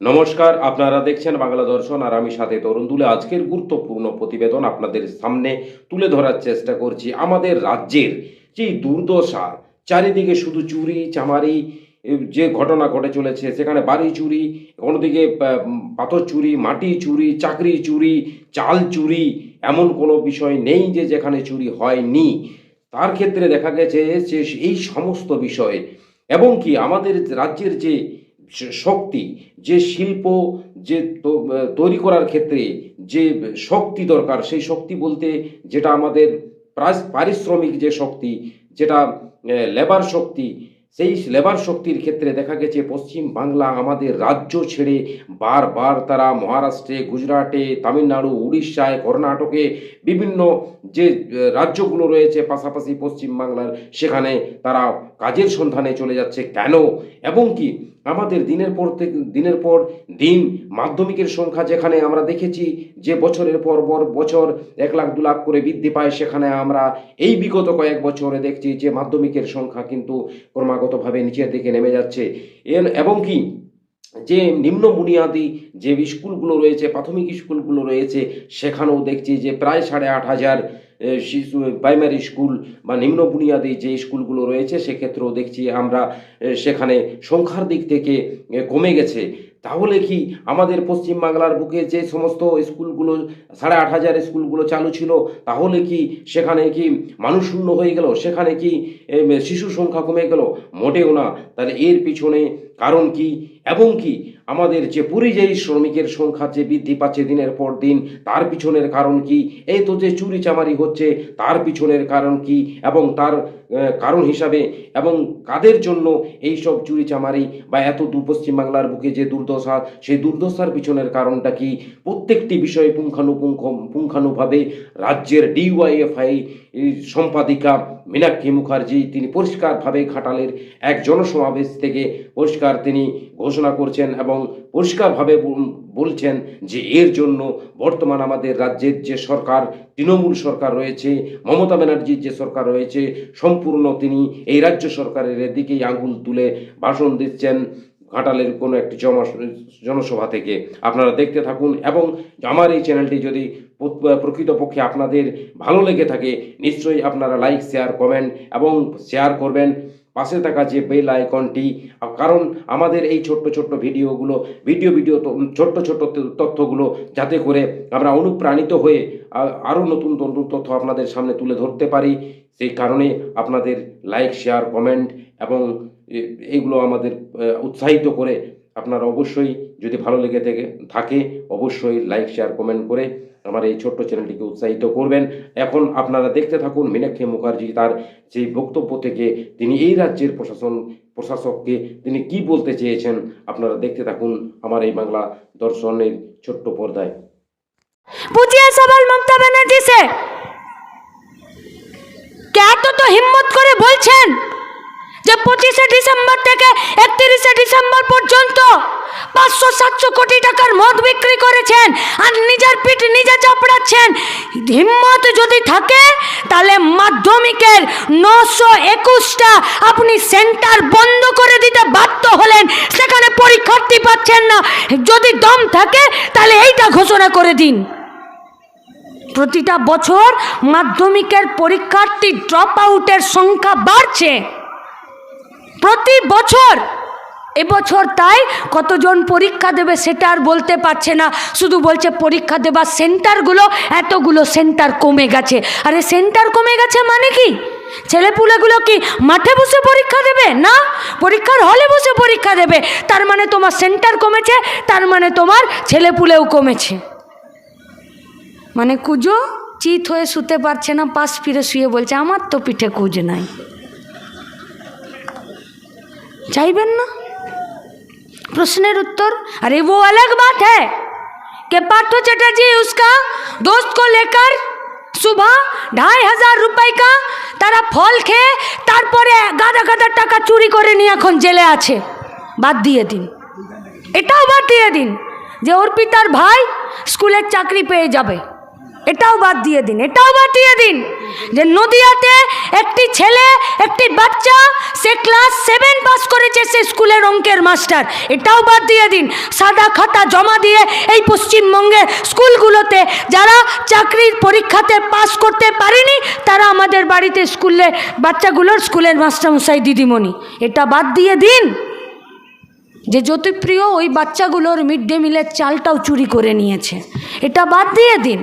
নমস্কার, আপনারা দেখছেন বাংলা দর্শন, আর আমি সাথে তরুণ তুলে আজকের গুরুত্বপূর্ণ প্রতিবেদন আপনাদের সামনে তুলে ধরার চেষ্টা করছি আমাদের রাজ্যের যে দুর্দশা, চারিদিকে শুধু চুরি, চামারি যে ঘটনা ঘটে চলেছে, সেখানে বাড়ি চুরি, অন্যদিকে পাথর চুরি, মাটি চুরি, চাকরি চুরি, চাল চুরি, এমন কোনো বিষয় নেই যে যেখানে চুরি হয়নি। তার ক্ষেত্রে দেখা গেছে যে এই সমস্ত বিষয়, এবং কি আমাদের রাজ্যের যে শক্তি, যে শিল্প, যে তৈরি করার ক্ষেত্রে যে শক্তি দরকার, সেই শক্তি বলতে যেটা আমাদের পারিশ্রমিক যে শক্তি, যেটা লেবার শক্তি, সেই লেবার শক্তির ক্ষেত্রে দেখা গেছে পশ্চিম বাংলা আমাদের রাজ্য ছেড়ে বারবার তারা মহারাষ্ট্রে, গুজরাটে, তামিলনাড়ু, উড়িষ্যায়, কর্ণাটকে বিভিন্ন যে রাজ্যগুলো রয়েছে পাশাপাশি পশ্চিম বাংলার, সেখানে তারা কাজের সন্ধানে চলে যাচ্ছে। কেন? এবং কি? আমাদের দিনের পর দিনের পর দিন মাধ্যমিকের সংখ্যা যেখানে আমরা দেখেছি, যে বছরের পর পর বছর এক লাখ দু লাখ করে বৃদ্ধি পায়, সেখানে আমরা এই বিগত কয়েক বছরে দেখছি যে মাধ্যমিকের সংখ্যা কিন্তু ক্রমাগতভাবে নিচের দিকে নেমে যাচ্ছে। এর এবং কি, যে নিম্ন বুনিয়াদি যে স্কুলগুলো রয়েছে, প্রাথমিক স্কুলগুলো রয়েছে, সেখানেও দেখছি যে প্রায় সাড়ে আট হাজার শিশু প্রাইমারি স্কুল বা নিম্ন বুনিয়াদি যে স্কুলগুলো রয়েছে, সেক্ষেত্রেও দেখছি আমরা সেখানে সংখ্যার দিক থেকে কমে গেছে। তাহলে কি আমাদের পশ্চিম বাংলার বুকে যে সমস্ত স্কুলগুলো সাড়ে আট হাজার স্কুলগুলো চালু ছিল, তাহলে কি সেখানে কি মানুষ শূন্য হয়ে গেল? সেখানে কি শিশু সংখ্যা কমে গেল? মোটেও না। তাহলে এর পিছনে কারণ কি? এবং কি আমাদের যে পরিযায়ী শ্রমিকের সংখ্যা যে বৃদ্ধি পাচ্ছে দিনের পর দিন, তার পিছনের কারণ কি? এই তো যে চুরি চামারি হচ্ছে, তার পিছনের কারণ কি? এবং তার কারণ হিসাবে এবং কাদের জন্য এই সব চুরি চামারি বা এত দু পশ্চিম বাংলার বুকে যে দুর্দশা, সেই দুর্দশার পিছনের কারণটা কি? প্রত্যেকটি বিষয়ে পুঙ্খানুপুঙ্খ, পুঙ্খানুভাবে রাজ্যের ডিওয়াইএফআই সম্পাদিকা মীনাক্ষী মুখার্জি, তিনি পরিষ্কারভাবে ঘাটালের এক জনসমাবেশ থেকে পরিষ্কার তিনি ঘোষণা করছেন এবং পরিষ্কারভাবে বলছেন যে এর জন্য বর্তমান আমাদের রাজ্যের যে সরকার, তৃণমূল সরকার রয়েছে, মমতা ব্যানার্জির যে সরকার রয়েছে, সম্পূর্ণ তিনি এই রাজ্য সরকারের দিকেই আঙুল তুলে ভাষণ দিচ্ছেন ঘাটালের কোনো একটি জনসভা থেকে। আপনারা দেখতে থাকুন এবং আমার এই চ্যানেলটি যদি প্রকৃতপক্ষে আপনাদের ভালো লেগে থাকে, নিশ্চয়ই আপনারা লাইক, শেয়ার, কমেন্ট এবং শেয়ার করবেন। পাশে থাকা যে বেল আইকনটি কারণ আমাদের এই ছোট্ট ছোট্ট ভিডিওগুলো ভিডিও ভিডিও ছোট্ট ছোট্ট তথ্যগুলো যাতে করে আমরা অনুপ্রাণিত হয়ে আরও নতুন নতুন তথ্য আপনাদের সামনে তুলে ধরতে পারি। সেই কারণে আপনাদের লাইক শেয়ার কমেন্ট এবং এইগুলো আমাদের উৎসাহিত করে আপনারা অবশ্যই যদি ভালো লেগে থাকে অবশ্যই লাইক শেয়ার কমেন্ট করে আমার এই ছোট্ট চ্যানেলটিকে উৎসাহিত করবেন এখন আপনারা দেখতে থাকুন মীনাক্ষী মুখার্জি তার সেই বক্তব্য থেকে তিনি এই রাজ্যের প্রশাসন প্রশাসককে তিনি কি বলতে চেয়েছেন আপনারা দেখতে থাকুন আমার এই বাংলা দর্শনের ছোট্ট পর্দায় पूछिए सवाल ममता बनर्जी से क्या তো তো হিম্মত করে বলছেন যে পঁচিশে ডিসেম্বর থেকে একত্রিশে ডিসেম্বর পর্যন্ত পাঁচশো, সাতশো কোটি টাকার মদ বিক্রি করেছেন আর নিজের পিঠ নিজে চাপড়াচ্ছেন। হিম্মত যদি থাকে, তাহলে মাধ্যমিকের নশো একুশটা আপনি সেন্টার বন্ধ করে দিতে বাধ্য হলেন, সেখানে পরীক্ষার্থী পাচ্ছেন না। যদি দম থাকে, তাহলে এইটা ঘোষণা করে দিন। প্রতিটা বছর মাধ্যমিকের পরীক্ষার্থী ড্রপ আউটের সংখ্যা বাড়ছে। প্রতি বছর, এবছর তাই কতজন পরীক্ষা দেবে সেটা আর বলতে পারছে না। শুধু বলছে পরীক্ষা দেবার সেন্টারগুলো, এতগুলো সেন্টার কমে গেছে। আরে সেন্টার কমে গেছে মানে কি? ছেলেপুলেগুলো কি মাঠে বসে পরীক্ষা দেবে না? পরীক্ষার হলে বসে পরীক্ষা দেবে। তার মানে তোমার সেন্টার কমেছে, তার মানে তোমার ছেলেপুলেও কমেছে। মানে কুজো চিত হয়ে শুতে পারছে না, পাশ ফিরে শুয়ে বলছে, আমার তো পিঠে কুজ নাই। চাইবেন না प्रश्न उत्तर अरे वो अलग बात है कि पार्थो चटर्जी उसका दोस्त को लेकर सुबह ढाई हजार रुपए का তারা ফল খেয়ে তারপরে গাদা গাদা টাকা চুরি করে নিয়ে এখন জেলে আছে বাদ দিয়ে দিন এটাও বাদ দিয়ে দিন যে ওর পিতার ভাই স্কুলের চাকরি পেয়ে যাবে এটাও বাদ দিয়ে দিন, এটাও বাদ দিয়ে দিন যে নদিয়াতে একটি ছেলে, একটি বাচ্চা, সে ক্লাস সেভেন পাস করেছে সে স্কুলের অঙ্কের মাস্টার এটাও বাদ দিয়ে দিন, সাদা খাতা জমা দিয়ে এই পশ্চিমবঙ্গের স্কুলগুলোতে যারা চাকরির পরীক্ষাতে পাস করতে পারেনি, তারা আমাদের বাড়িতে স্কুলে, বাচ্চাগুলোর স্কুলের মাস্টারমশাই দিদিমণি। এটা বাদ দিয়ে দিন। যে জ্যোতিপ্রিয় ওই বাচ্চাগুলোর মিড ডে মিলের চালটাও চুরি করে নিয়েছে। এটা বাদ দিয়ে দিন।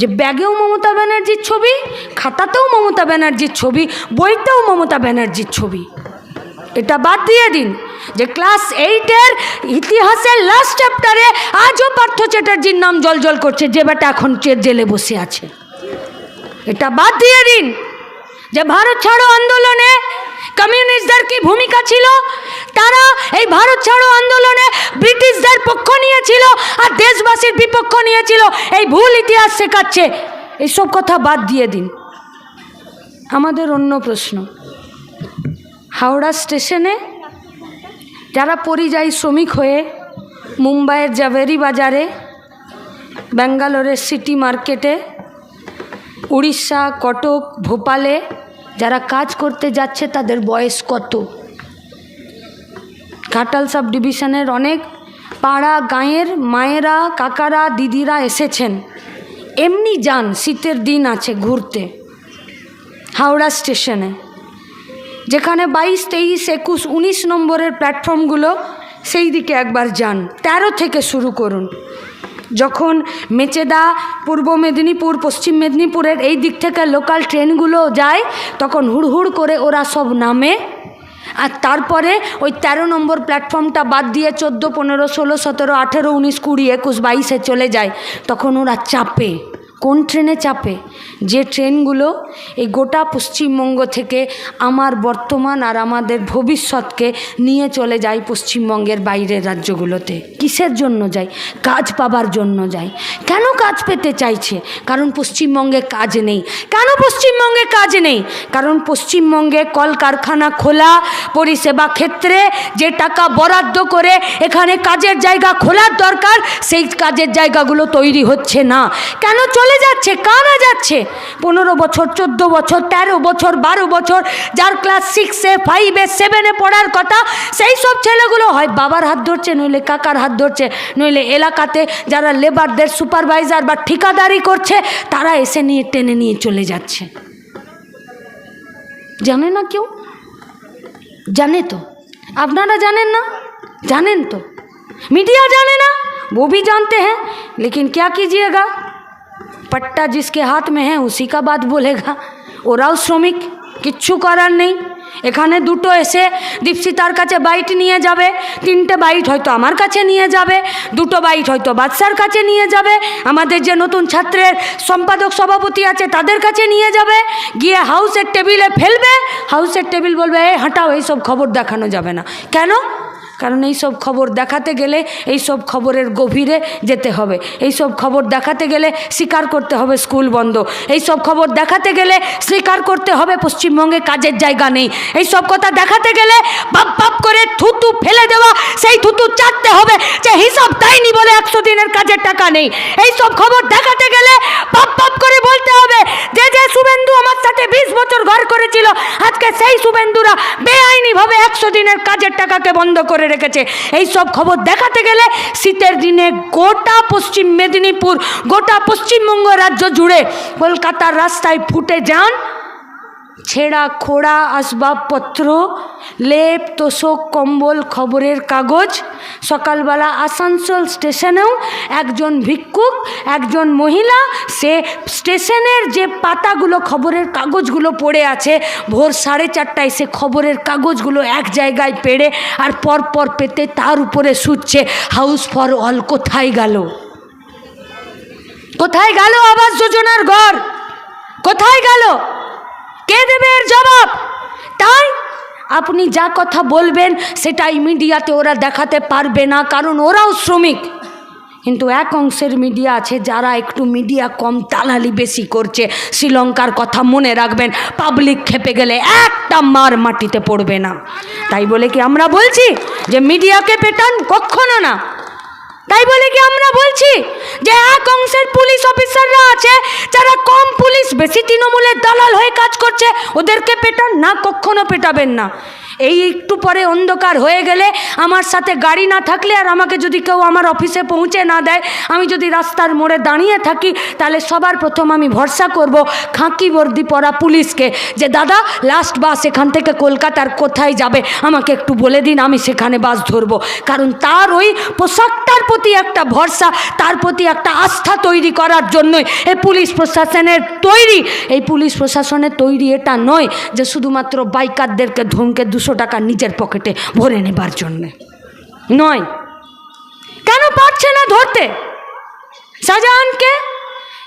যে ব্যাগেও মমতা ব্যানার্জির ছবি, খাতাতেও মমতা ব্যানার্জির ছবি, বইতেও মমতা ব্যানার্জির ছবি। এটা বাদ দিয়ে দিন যে ক্লাস এইটের ইতিহাসের লাস্ট চ্যাপ্টারে আজও পার্থ চ্যাটার্জির নাম জল জল করছে, যে বেটা এখন জেলে বসে আছে। এটা বাদ দিয়ে দিন যে ভারত ছাড়ো আন্দোলনে কমিউনিস্টদের কি ভূমিকা ছিল? তারা এই ভারত ছাড়ো আন্দোলনে পক্ষ নিয়েছিল আর দেশবাসীর বিপক্ষ নিয়েছিল। এই ভুল ইতিহাস শেখাচ্ছে। এইসব কথা বাদ দিয়ে দিন। আমাদের অন্য প্রশ্ন। হাওড়া স্টেশনে যারা পরিযায়ী শ্রমিক হয়ে মুম্বাইয়ের জাভেরি বাজারে ব্যাঙ্গালোরের সিটি মার্কেটে, উড়িষ্যা, কটক, ভোপালে যারা কাজ করতে যাচ্ছে তাদের বয়স কত? ঘাটাল সাব ডিভিশনের অনেক পাড়া গাঁয়ের মায়েরা, কাকারা, দিদিরা এসেছেন। এমনি যান, শীতের দিন আছে ঘুরতে। হাওড়া স্টেশনে। যেখানে বাইশ, তেইশ, একুশ, উনিশ নম্বরের প্ল্যাটফর্মগুলো, সেই দিকে একবার যান। তেরো থেকে শুরু করুন। যখন মেচেদা, পূর্ব মেদিনীপুর, পশ্চিম মেদিনীপুরের এই দিক থেকে লোকাল ট্রেনগুলো যায়, তখন হুড়হুড় করে ওরা সব নামে। আর তারপরে ওই তেরো নম্বর প্ল্যাটফর্মটা বাদ দিয়ে চোদ্দ, পনেরো, ষোলো, সতেরো, আঠেরো, উনিশ, কুড়ি, একুশ, বাইশে চলে যায়, তখন ওরা চাপে। কোন ট্রেনে চাপে? যে ট্রেনগুলো এই গোটা পশ্চিমবঙ্গ থেকে আমার বর্তমান আর আমাদের ভবিষ্যৎকে নিয়ে চলে যায় পশ্চিমবঙ্গের বাইরের রাজ্যগুলোতে। কিসের জন্য যায়? কাজ পাবার জন্য যায়। কেন কাজ পেতে চাইছে? কারণ পশ্চিমবঙ্গে কাজ নেই। কেন পশ্চিমবঙ্গে কাজ নেই? কারণ পশ্চিমবঙ্গে কলকারখানা খোলা, পরিষেবা ক্ষেত্রে যে টাকা বরাদ্দ করে এখানে কাজের জায়গা খোলার দরকার, সেই কাজের জায়গাগুলো তৈরি হচ্ছে না। কেন চলে যাচ্ছে কারা যাচ্ছে পনেরো বছর চোদ্দ বছর তেরো বছর বারো বছর যার ক্লাস সিক্সে ফাইভে সেভেনে পড়ার কথা সেই সব ছেলেগুলো হয় বাবার হাত ধরছে নইলে কাকার হাত ধরছে নইলে এলাকাতে যারা লেবারদের সুপারভাইজার বা ঠিকাদারি করছে তারা এসে নিয়ে টেনে নিয়ে চলে যাচ্ছে জানে না কেউ জানে তো আপনারা জানেন না জানেন तो मीडिया जाने ना वो भी जानते हैं लेकिन क्या कीजिएगा पट्टा जिसके हाथ में है उसी का बात बोलेगा ওরাও শ্রমিক কিচ্ছু করার নেই এখানে দুটো এসে দীপশিতার কাছে বাইট নিয়ে যাবে তিনটে বাইট হয়তো আমার কাছে নিয়ে যাবে দুটো বাইট হয়তো বাদশার কাছে নিয়ে যাবে আমাদের যে নতুন ছাত্রের সম্পাদক সভাপতি আছে তাদের কাছে নিয়ে যাবে গিয়ে হাউসের টেবিলে ফেলবে হাউসের টেবিল বলবে এই হাঁটাও এইসব খবর দেখানো যাবে না কেন কারণ এই সব খবর দেখাতে গেলে, এই সব খবরের গভীরে যেতে হবে। এই সব খবর দেখাতে গেলে স্বীকার করতে হবে স্কুল বন্ধ। এই সব খবর দেখাতে গেলে স্বীকার করতে হবে পশ্চিমবঙ্গে কাজের জায়গা নেই। এই সব কথা দেখাতে গেলে বাপ বাপ করে থুতু ফেলে দেওয়া, সেই থুতু চাটতে হবে যে হিসাব দেয়নি বলে একশো দিনের কাজের টাকা নেই। এই সব খবর দেখাতে গেলে বাপ বাপ করে বলতে হবে যে যে শুভেন্দু আমার সাথে বিশ বছর ঘর করেছিল, আজকে সেই শুভেন্দুরা বেআইনিভাবে একশো দিনের কাজের টাকাকে বন্ধ করে রেখেছে। এই সব খবর দেখাতে গেলে শীতের দিনে গোটা পশ্চিম মেদিনীপুর, গোটা পশ্চিমবঙ্গ রাজ্য জুড়ে কলকাতার রাস্তায় ফুটে যান ছেঁড়া, খোড়া আসবাবপত্র লেপ, তোষক, কম্বল, খবরের কাগজ, সকালবেলা আসানসোল স্টেশনেও একজন ভিক্ষুক, একজন মহিলা, সে স্টেশনের যে পাতাগুলো, খবরের কাগজগুলো পড়ে আছে, ভোর সাড়ে চারটায় সে খবরের কাগজগুলো এক জায়গায় পেড়ে আর পরপর পেতে তার উপরে শুচ্ছে, হাউস ফর অল, কোথায় গেল? কোথায় গেল আবাস যোজনার ঘর? কোথায় গেল? কে দেবে এর জবাব? তাই আপনি যা কথা বলবেন সেটাই মিডিয়াতে ওরা দেখাতে পারবে না, কারণ ওরাও শ্রমিক। কিন্তু এক অংশের মিডিয়া আছে যারা একটু মিডিয়া কম তালালি বেশি করছে। শ্রীলঙ্কার কথা মনে রাখবেন, পাবলিক খেপে গেলে একটা মার মাটিতে পড়বে না। তাই বলে কি আমরা বলছি যে মিডিয়াকে পেটান কখনো না? তাই বলে কি আমরা বলছি? যে এক অংশের পুলিশ অফিসাররা আছে, যারা কম পুলিশ, বেশি তৃণমূলের দালাল হয়ে কাজ করছে, ওদেরকে পেটান না, কখনো পেটাবেন না। এই একটু পরে অন্ধকার হয়ে গেলে আমার সাথে গাড়ি না থাকলে আর আমাকে যদি কেউ আমার অফিসে পৌঁছে না দেয়, আমি যদি রাস্তার মোড়ে দাঁড়িয়ে থাকি, তাহলে সবার প্রথম আমি ভরসা করব খাঁকি বর্দি পরা পুলিশকে যে, দাদা লাস্ট বাস এখান থেকে কলকাতার কোথায় যাবে? আমাকে একটু বলে দিন, আমি সেখানে বাস ধরবো। কারণ তার ওই পোশাকটার প্রতি একটা ভরসা, তার প্রতি একটা আস্থা তৈরি করার জন্যই এই পুলিশ প্রশাসনের তৈরি। এই পুলিশ প্রশাসনের তৈরি এটা নয় যে, শুধুমাত্র বাইকারদেরকে ধমকে দুশো টাকা নিজের পকেটে ভরে নেবার জন্যে। নয়। কেন পারছে না ধরতে? শাহজাহানকে?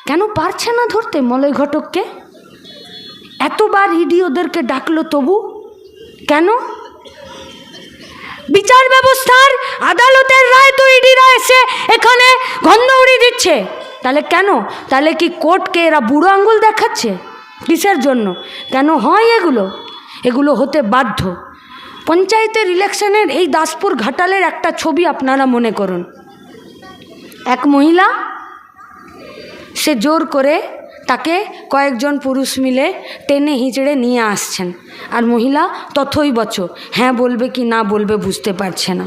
কেন পারছে না ধরতে মলয় ঘটককে? এতবার ইডি ওদেরকে ডাকলো তবু? কেন? বিচার ব্যবস্থার আদালতের রায় তো ইডিরা এসে এখানে গন্ধ উড়িয়ে দিচ্ছে। তাহলে কেন? তাহলে কি কোর্টকে এরা বুড়ো আঙ্গুল দেখাচ্ছে? কিসের জন্য? কেন হয় এগুলো? এগুলো হতে বাধ্য। পঞ্চায়েতের ইলেকশনের এই দাসপুর ঘাটালের একটা ছবি আপনারা মনে করুন। এক মহিলা, সে জোর করে তাকে কয়েকজন পুরুষ মিলে টেনে হিঁচড়ে নিয়ে আসছেন। আর মহিলা, তথই বচ হ্যাঁ বলবে কি না বলবে বুঝতে পারছে না।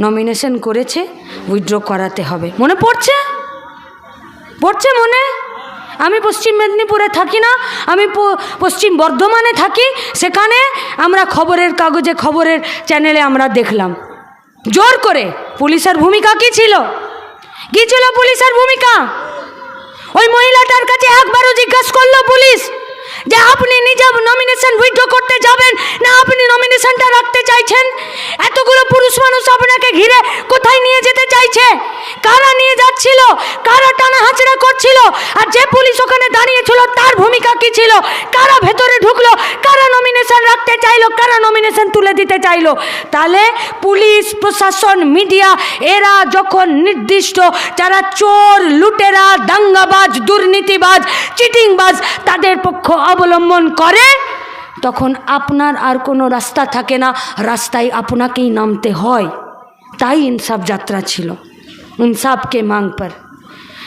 নমিনেশন করেছে উইথড্র করাতে হবে। মনে পড়ছে? পড়ছে মনে? আমি পশ্চিম মেদিনীপুরে থাকি না, আমি পশ্চিম বর্ধমানে থাকি, সেখানে আমরা খবরের কাগজে, খবরের চ্যানেলে আমরা দেখলাম। জোর করে, পুলিশের ভূমিকা কি ছিল? কি ছিল পুলিশের ভূমিকা? ওই মহিলাটার কাছে একবারও জিজ্ঞাসা করল পুলিশ যে আপনি নিজে নমিনেশন উইথড্র করতে যাবেন, না আপনি নমিনেশনটা রাখতে চাইছেন? এতগুলো পুরুষ মানুষ আপনাকে ঘিরে কোথায় নিয়ে যেতে চাইছে? কারা নিয়ে যাচ্ছিল? কারা টানা হাঁচড়া করছিল? আর যে পুলিশ ওখানে দাঁড়িয়েছিল, তার ভূমিকা কি ছিল? কারা ভেতরে ঢুকলো? কারা নমিনেশন রাখতে চাইলো? কারা নমিনেশন তুলে দিতে চাইলো? তাহলে পুলিশ, প্রশাসন মিডিয়া এরা যখন নির্দিষ্ট, যারা চোর, লুটেরা, দাঙ্গাবাজ, দুর্নীতিবাজ চিটিংবাজ তাদের পক্ষ অবলম্বন করে, তখন আপনার আর কোনো রাস্তা থাকে না। রাস্তায় আপনাকেই নামতে হয়। তাই ইনসাফ যাত্রা ছিল। ইনসাফকে মাং পর।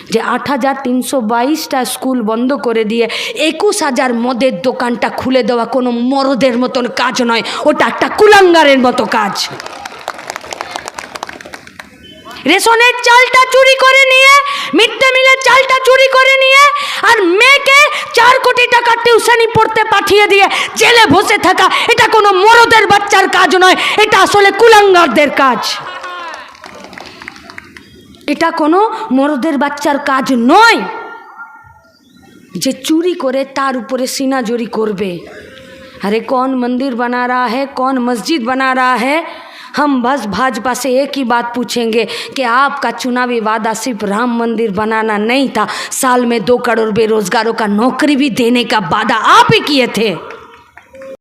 যে আট হাজার তিনশো বাইশটা স্কুল বন্ধ করে দিয়ে একুশ হাজার মদের দোকানটা খুলে দেওয়া কোনো মরদের মতন কাজ নয়। ওটা একটা কুলাঙ্গারের মতো কাজ। রেশনের চালটা চুরি করে নিয়ে মিড ডে মিলের চালটা চুরি করে নিয়ে আর মেয়েকে চার কোটি টাকা টিউশনি পড়তে পাঠিয়ে দিয়ে জেলে বসে থাকা এটা কোনো মরদের বাচ্চার কাজ নয় এটা আসলে কুলাঙ্গারদের কাজ এটা কোনো মরদের বাচ্চার কাজ নয় যে চুরি করে তার উপরে সিনাজুরি করবে अरे कौन मंदिर बना रहा है कौन मस्जिद बना रहा है हम बस भाजपा से एक ही बात पूछेंगे कि आपका चुनावी वादा सिर्फ़ राम मंदिर बनाना नहीं था। साल में दो करोड़ बेरोजगारों का नौकरी भी देने का वादा आप ही किए थे।